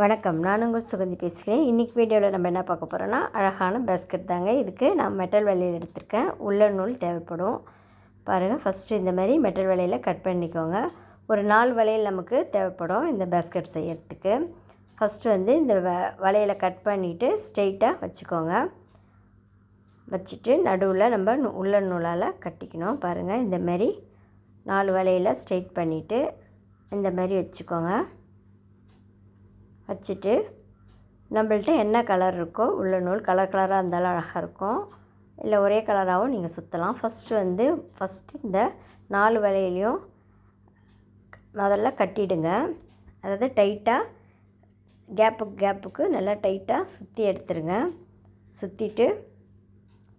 வணக்கம். நான் உங்கள் சுகந்தி பேசுகிறேன். இன்றைக்கி வீடியோவில் நம்ம என்ன பார்க்க போகிறோன்னா அழகான பேஸ்கெட் தாங்க. இதுக்கு நான் மெட்டல் வலையில் எடுத்திருக்கேன். உள்ள நூல் தேவைப்படும். பாருங்கள் ஃபஸ்ட்டு இந்த மாதிரி மெட்டல் வேலையில் கட் பண்ணிக்கோங்க. ஒரு நாலு வளையல் நமக்கு தேவைப்படும் இந்த பேஸ்கெட் செய்கிறதுக்கு ஃபஸ்ட்டு வந்து இந்த வ வளையலை கட் பண்ணிவிட்டு ஸ்ட்ரெயிட்டாக வச்சுக்கோங்க. வச்சுட்டு நடுவில் நம்ம உள்ள நூலால் கட்டிக்கணும். பாருங்கள் இந்த மாதிரி நாலு வலையில் ஸ்ட்ரெயிட் பண்ணிவிட்டு இந்த மாதிரி வச்சுக்கோங்க. வச்சுட்டு நம்மள்ட்ட என்ன கலர் இருக்கோ உள்ள நூல் கலர் கலராக இருந்தாலும் அழகாக இருக்கும். இல்லை ஒரே கலராகவும் நீங்கள் சுற்றலாம் ஃபஸ்ட்டு வந்து ஃபஸ்ட்டு இந்த நாலு வலையிலையும் முதல்ல கட்டிடுங்க. அதாவது டைட்டாக கேப்புக்கு கேப்புக்கு நல்லா டைட்டாக சுற்றி எடுத்துருங்க. சுற்றிட்டு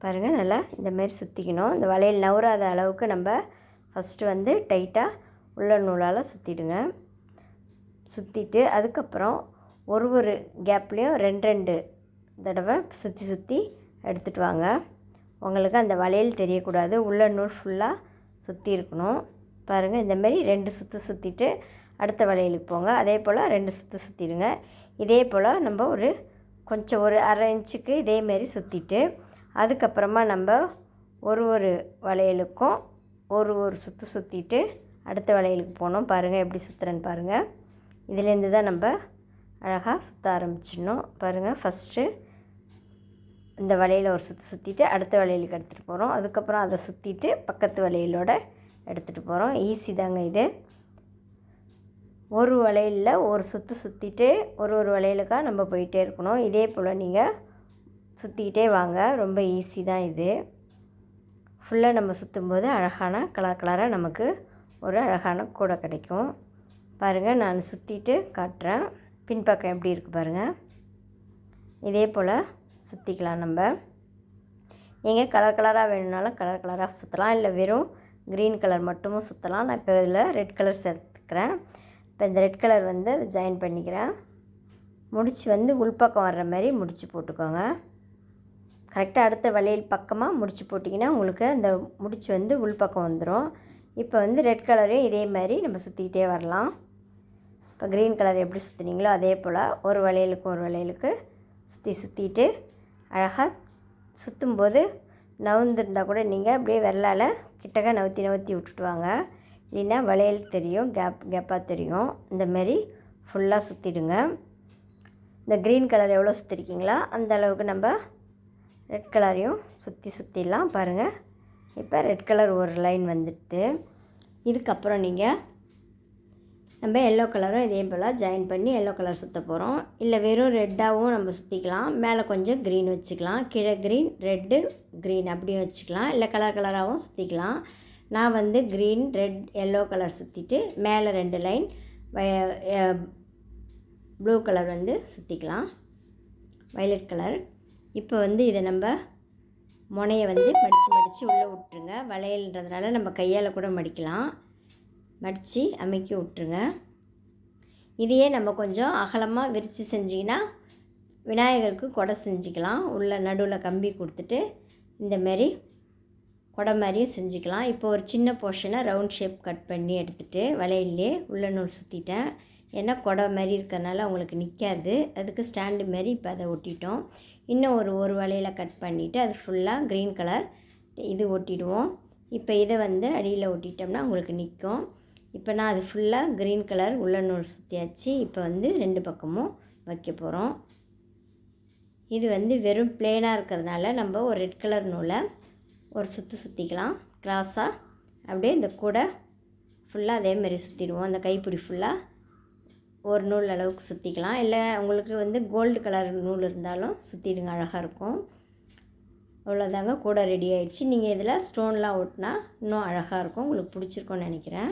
பாருங்கள் நல்லா இந்த மாதிரி சுற்றிக்கணும் இந்த வளையல் நவராத அளவுக்கு நம்ம ஃபஸ்ட்டு வந்து டைட்டாக உள்ள நூலால் சுற்றிடுங்க சுற்றிட்டு அதுக்கப்புறம் ஒரு ஒரு கேப்லேயும் ரெண்டு ரெண்டு தடவை சுற்றி சுற்றி எடுத்துகிட்டு வாங்க. உங்களுக்கு அந்த வளையல் தெரியக்கூடாது. உள்ள நூல் ஃபுல்லாக சுற்றி இருக்கணும். பாருங்கள் இந்தமாரி ரெண்டு சுற்று சுற்றிட்டு அடுத்த வளையலுக்கு போங்க. அதே போல் ரெண்டு சுற்று சுற்றிடுங்க இதே போல் நம்ம ஒரு கொஞ்சம் ஒரு அரை இன்ச்சுக்கு இதேமாரி சுற்றிட்டு அதுக்கப்புறமா நம்ம ஒரு ஒரு வளையலுக்கும் ஒரு ஒரு சுற்று சுற்றிட்டு அடுத்த வளையலுக்கு போனோம் பாருங்கள் எப்படி சுற்றுறேன்னு பாருங்கள் இதுலேருந்து தான் நம்ம அழகாக சுற்ற ஆரம்பிச்சிடணும். பாருங்கள் ஃபஸ்ட்டு இந்த வளையல் ஒரு சுற்றி சுற்றிட்டு அடுத்த வளையலுக்கு எடுத்துகிட்டு போகிறோம் அதுக்கப்புறம் அதை சுற்றிட்டு பக்கத்து வளையலோட எடுத்துகிட்டு போகிறோம் ஈஸி தாங்க இது. ஒரு வளையலில் ஒரு சுற்று சுற்றிட்டு ஒரு ஒரு வளையலுக்காக நம்ம போயிட்டே இருக்கணும். இதே போல் நீங்கள் சுற்றிக்கிட்டே வாங்க. ரொம்ப ஈஸி தான் இது. ஃபுல்லாக நம்ம சுற்றும்போது அழகான கலர் கலராக நமக்கு ஒரு அழகான கூடை கிடைக்கும். பாருங்கள் நான் சுற்றிட்டு காட்டுறேன். பின்பக்கம் எப்படி இருக்குது பாருங்கள் இதே போல் சுற்றிக்கலாம் நம்ம. நீங்கள் கலர் கலராக வேணும்னாலும் கலர் கலராக சுற்றலாம் இல்லை வெறும் க்ரீன் கலர் மட்டுமும் சுற்றலாம் நான் இப்போ இதில் ரெட் கலர் சேர்த்துக்கிறேன். இப்போ இந்த ரெட் கலர் வந்து அதை ஜாயின் பண்ணிக்கிறேன். முடிச்சு வந்து உள்பக்கம் வர்ற மாதிரி முடிச்சு போட்டுக்கோங்க. கரெக்டாக அடுத்த வளையல் பக்கமாக முடிச்சு போட்டிங்கன்னா உங்களுக்கு அந்த முடிச்சு வந்து உள்பக்கம் வந்துடும் இப்போ வந்து ரெட் கலரையும் இதே மாதிரி நம்ம சுற்றிக்கிட்டே வரலாம். இப்போ க்ரீன் கலர் எப்படி சுற்றுனீங்களோ அதே போல் ஒரு வளையலுக்கு ஒரு வளையலுக்கு சுற்றி சுற்றிட்டு அழகாக சுற்றும்போது நவுந்துருந்தால் கூட நீங்கள் அப்படியே விரலால் கிட்டக்க நவுத்தி நவுத்தி விட்டுட்டு வாங்க. இல்லைன்னா வளையல் தெரியும் கேப் கேப்பாக தெரியும். இந்தமாரி ஃபுல்லாக சுற்றிடுங்க. இந்த க்ரீன் கலர் எவ்வளோ சுற்றிருக்கீங்களோ அந்த அளவுக்கு நம்ம ரெட் கலரையும் சுற்றி சுற்றிடலாம் பாருங்கள் இப்போ ரெட் கலர் ஒரு லைன் வந்துடுது. இதுக்கப்புறம் நீங்கள் நம்ம எல்லோ கலரும் இதே போல் ஜாயின் பண்ணி எல்லோ கலர் சுற்ற போகிறோம் இல்லை வெறும் ரெட்டாகவும் நம்ம சுற்றிக்கலாம் மேலே கொஞ்சம் க்ரீன் வச்சுக்கலாம். கீழே க்ரீன் ரெட்டு க்ரீன் அப்படியும் வச்சுக்கலாம். இல்லை கலர் கலராகவும் சுற்றிக்கலாம் நான் வந்து க்ரீன் ரெட் எல்லோ கலர் சுற்றிட்டு மேலே ரெண்டு லைன் ப்ளூ கலர் வந்து சுற்றிக்கலாம் வயலட் கலர் இப்போ வந்து இதை நம்ம முனையை வந்து மடித்து மடித்து உள்ளே விட்டுருங்க. வளையல்ன்றதுனால நம்ம கையால் கூட மடிக்கலாம். மடித்து அமைக்கி விட்ருங்க இதையே நம்ம கொஞ்சம் அகலமாக விரித்து செஞ்சிங்கன்னா விநாயகருக்கு கொடை செஞ்சுக்கலாம். உள்ள நடுவில் கம்பி கொடுத்துட்டு இந்தமாரி கொடை மாதிரியும் செஞ்சுக்கலாம். இப்போ ஒரு சின்ன போர்ஷனை ரவுண்ட் ஷேப் கட் பண்ணி எடுத்துகிட்டு வளையல்லே உள்ள நூல் சுற்றிட்டேன் ஏன்னா கொடை மாதிரி இருக்கிறதுனால உங்களுக்கு நிற்காது அதுக்கு ஸ்டாண்டு மாதிரி இப்போ அதை ஒட்டிட்டோம். இன்னும் ஒரு ஒரு வளையலை கட் பண்ணிவிட்டு அது ஃபுல்லாக க்ரீன் கலர் இது ஒட்டிடுவோம். இப்போ இதை வந்து அடியில் ஒட்டிட்டோம்னா உங்களுக்கு நிற்கும் இப்போ நான் அது ஃபுல்லாக க்ரீன் கலர் உள்ள நூல் சுற்றியாச்சு இப்போ வந்து ரெண்டு பக்கமும் வைக்க போகிறோம் இது வந்து வெறும் பிளேனாக இருக்கிறதுனால நம்ம ஒரு ரெட் கலர் நூலை ஒரு சுற்று சுற்றிக்கலாம் கிராஸாக அப்படியே இந்த கூடை ஃபுல்லாக அதேமாரி சுற்றிடுவோம் அந்த கைப்பிடி ஃபுல்லாக ஒரு நூல் அளவுக்கு சுற்றிக்கலாம் இல்லை உங்களுக்கு வந்து கோல்டு கலர் நூல் இருந்தாலும் சுற்றிடுங்க அழகாக இருக்கும். அவ்வளோதாங்க கூட ரெடி ஆயிடுச்சு. நீங்கள் இதில் ஸ்டோன்லாம் ஒட்டினா இன்னும் அழகாக இருக்கும். உங்களுக்கு பிடிச்சிருக்கோன்னு நினைக்கிறேன்.